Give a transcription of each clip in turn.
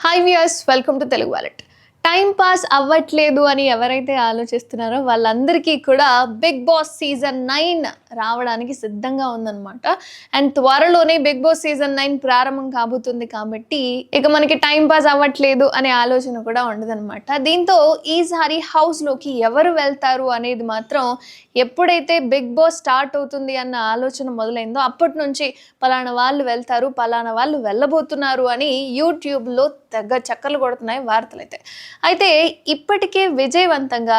Hi viewers welcome to Telugu wallet time pass అవ్వట్లేదు అని ఎవరైతే ఆలోచిస్తున్నారో వాళ్ళందరికీ కూడా బిగ్ బాస్ సీజన్ నైన్ రావడానికి సిద్ధంగా ఉందన్నమాట. అండ్ త్వరలోనే బిగ్ బాస్ సీజన్ నైన్ ప్రారంభం కాబోతుంది కాబట్టి ఇక మనకి టైం పాస్ అవ్వట్లేదు అనే ఆలోచన కూడా ఉండదన్నమాట. దీంతో ఈసారి హౌస్లోకి ఎవరు వెళ్తారు అనేది మాత్రం ఎప్పుడైతే బిగ్ బాస్ స్టార్ట్ అవుతుంది అన్న ఆలోచన మొదలైందో అప్పటి నుంచి పలానా వాళ్ళు వెళ్తారు పలానా వాళ్ళు వెళ్ళబోతున్నారు అని యూట్యూబ్లో తెగ చక్కర్లు కొడుతున్నాయి వార్తలు అయితే అయితే ఇప్పటికే విజయవంతంగా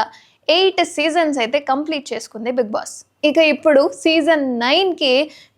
ఎయిట్ సీజన్స్ అయితే కంప్లీట్ చేసుకుంది బిగ్ బాస్. ఇక ఇప్పుడు సీజన్ నైన్కి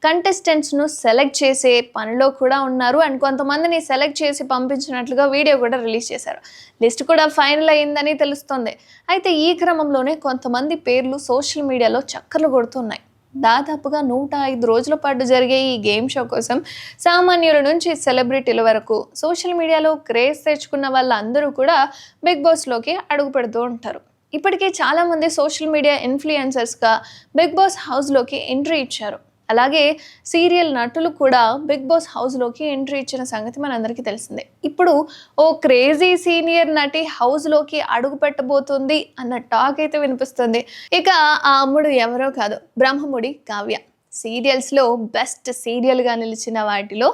కంటెస్టెంట్స్ను సెలెక్ట్ చేసే పనిలో కూడా ఉన్నారు. అండ్ కొంతమందిని సెలెక్ట్ చేసి పంపించినట్లుగా వీడియో కూడా రిలీజ్ చేశారు. లిస్ట్ కూడా ఫైనల్ అయిందని తెలుస్తోంది. అయితే ఈ క్రమంలోనే కొంతమంది పేర్లు సోషల్ మీడియాలో చక్కర్లు కొడుతున్నాయి. దాదాపుగా నూట ఐదు రోజుల పాటు జరిగే ఈ గేమ్ షో కోసం సామాన్యుల నుంచి సెలబ్రిటీల వరకు సోషల్ మీడియాలో క్రేజ్ తెచ్చుకున్న వాళ్ళందరూ కూడా బిగ్ బాస్లోకి అడుగు పెడుతూ ఉంటారు. ఇప్పటికే చాలామంది సోషల్ మీడియా ఇన్ఫ్లుయెన్సర్స్గా బిగ్ బాస్ హౌస్లోకి ఎంట్రీ ఇచ్చారు. అలాగే సీరియల్ నటులు కూడా బిగ్ బాస్ హౌస్లోకి ఎంట్రీ ఇచ్చిన సంగతి మనందరికీ తెలిసిందే. ఇప్పుడు ఓ క్రేజీ సీనియర్ నటి హౌస్లోకి అడుగు పెట్టబోతుంది అన్న టాక్ అయితే వినిపిస్తుంది. ఇక ఆ అమ్ముడు ఎవరో కాదు బ్రహ్మముడి కావ్య. సీరియల్స్లో బెస్ట్ సీరియల్గా నిలిచిన వాటిలో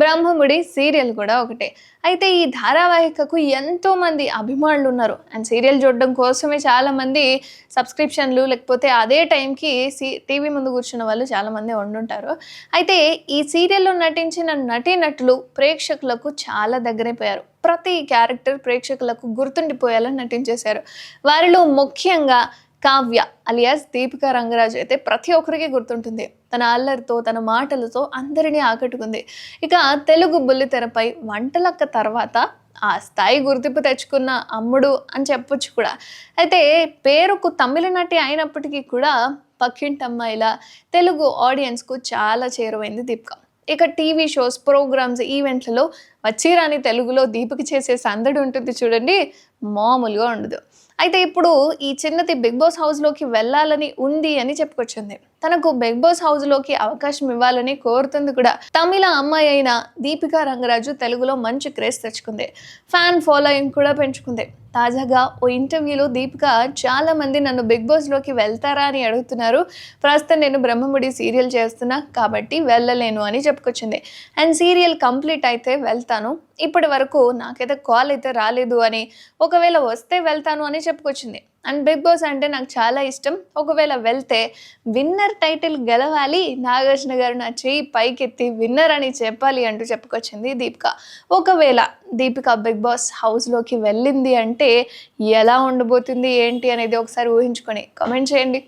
బ్రహ్మముడి సీరియల్ కూడా ఒకటే. అయితే ఈ ధారావాహికకు ఎంతోమంది అభిమానులు ఉన్నారు అండ్ సీరియల్ చూడడం కోసమే చాలామంది సబ్స్క్రిప్షన్లు లేకపోతే అదే టైంకి సీ టీవీ ముందు కూర్చున్న వాళ్ళు చాలామంది వండుంటారు అయితే ఈ సీరియల్లో నటించిన నటీనటులు ప్రేక్షకులకు చాలా దగ్గరైపోయారు ప్రతి క్యారెక్టర్ ప్రేక్షకులకు గుర్తుండిపోయేలా నటించేశారు. వారిలో ముఖ్యంగా కావ్య అలియాస్ దీపికా రంగరాజు అయితే ప్రతి ఒక్కరికి గుర్తుంటుంది. తన అల్లరితో తన మాటలతో అందరినీ ఆకట్టుకుంది. ఇక తెలుగు బుల్లితెరపై వంటలక్క తర్వాత ఆ స్థాయి గుర్తింపు తెచ్చుకున్న అమ్ముడు అని చెప్పొచ్చు కూడా. అయితే పేరుకు తమిళ నటి అయినప్పటికీ కూడా పక్కింటమ్మాయిల తెలుగు ఆడియన్స్కు చాలా చేరువైంది దీపిక. ఇక టీవీ షోస్ ప్రోగ్రామ్స్ ఈవెంట్లలో వచ్చిరాని తెలుగులో దీపిక చేసే సందడి ఉంటుంది చూడండి మామూలుగా ఉండదు. అయితే ఇప్పుడు ఈ చిన్నది బిగ్ బాస్ హౌస్లోకి వెళ్ళాలని ఉంది అని చెప్పుకొచ్చింది. తనకు బిగ్ బాస్ హౌస్లోకి అవకాశం ఇవ్వాలని కోరుతుంది కూడా. తమిళ అమ్మాయి అయిన దీపికా రంగరాజు తెలుగులో మంచి క్రేజ్ తెచ్చుకుంది. ఫ్యాన్ ఫాలోయింగ్ కూడా పెంచుకుంది. తాజాగా ఓ ఇంటర్వ్యూలో దీపిక చాలా మంది నన్ను బిగ్ బాస్లోకి వెళ్తారా అని అడుగుతున్నారు. ప్రస్తుతం నేను బ్రహ్మముడి సీరియల్ చేస్తున్నా కాబట్టి వెళ్ళలేను అని చెప్పుకొచ్చింది. అండ్ సీరియల్ కంప్లీట్ అయితే వెళ్తాను. ఇప్పటి వరకు నాకైతే కాల్ అయితే రాలేదు అని ఒకవేళ వస్తే వెళ్తాను అని చెప్పుకొచ్చింది. అండ్ బిగ్ బాస్ అంటే నాకు చాలా ఇష్టం. ఒకవేళ వెళ్తే విన్నర్ టైటిల్ గెలవాలి. నాగార్జున గారు నా చేయి పైకెత్తి విన్నర్ అని చెప్పాలి అంటూ చెప్పుకొచ్చింది దీపిక. ఒకవేళ దీపిక బిగ్ బాస్ హౌస్లోకి వెళ్ళింది అంటే ఎలా ఉండబోతుంది ఏంటి అనేది ఒకసారి ఊహించుకొని కామెంట్ చేయండి.